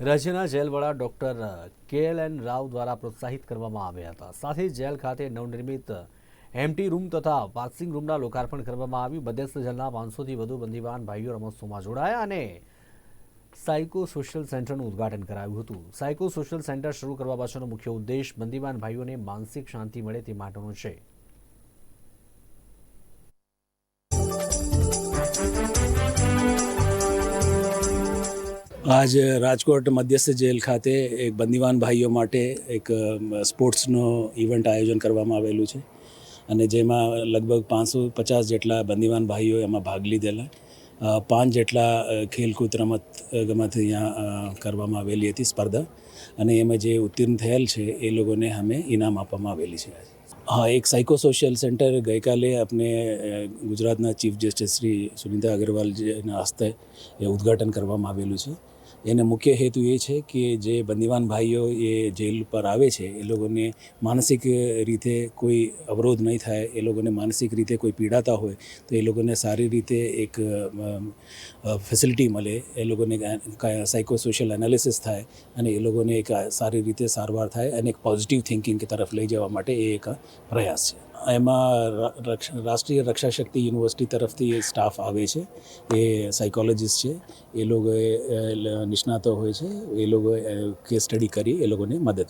રાજ્યના jail doctor K L N Rao દ્વારા પ્રોત્સાહિત કરવામાં આવ્યા હતા. સાથે જેલ ખાતે નવનિર્મિત એમટી રૂમ તથા પાસિંગ રૂમના લોકાર્પણ કરવામાં આવ્યું. મધ્યસ્થ જેલના પાંચસોથી વધુ બંદીવાન ભાઈઓ રમોત્સવમાં જોડાયા અને સાયકો સોશિયલ સેન્ટરનું ઉદ્ઘાટન કરાયું હતું. સાયકો સોશિયલ સેન્ટર શરૂ કરવા પાછળનો મુખ્ય ઉદ્દેશ બંદીવાન ભાઈઓને માનસિક શાંતિ મળે તે માટેનો છે. આજ રાજકોટ મધ્યસ્થ જેલ ખાતે એક બંદીવાન ભાઈઓ માટે એક સ્પોર્ટ્સનો ઇવેન્ટ આયોજન કરવામાં આવેલું છે. અને જેમાં લગભગ પાંચસો પચાસ જેટલા બંદીવાન ભાઈઓ એમાં ભાગ લીધેલા. પાંચ જેટલા ખેલકૂદ રમત ગમત અહીંયા કરવામાં આવેલી હતી સ્પર્ધા. અને એમાં જે ઉત્તીર્ણ થયેલ છે, એ લોકોને અમે ઇનામ આપવામાં આવેલી છે હા, એક સાયકો સોશિયલ સેન્ટર ગઈકાલે આપણે ગુજરાતના ચીફ જસ્ટિસ શ્રી સુનિતા અગ્રવાલજીના હસ્તે એ ઉદ્ઘાટન કરવામાં આવેલું છે. એને મુખ્ય હેતુ એ છે કે જે બંદીવાન ભાઈઓ એ જેલ પર આવે છે, એ લોકોને માનસિક રીતે કોઈ અવરોધ નહીં થાય, એ લોકોને માનસિક રીતે કોઈ પીડાતા હોય, તો એ લોકોને સારી રીતે એક ફેસિલિટી મળે, એ લોકોને સાયકોસોશિયલ એનાલિસિસ થાય અને એ લોકોને એક સારી રીતે સારવાર થાય અને એક પોઝિટિવ થિંકિંગ તરફ લઈ જવા માટે એ એક પ્રયાસ છે. એમાં રાષ્ટ્રીય રક્ષા શક્તિ યુનિવર્સિટી તરફથી સ્ટાફ આવે છે. એ સાયકોલોજીસ્ટ છે. એ લોકોએ નિષ્ણાતો હોય છે. એ લોકોએ કેસ સ્ટડી કરી, એ લોકોને મદદ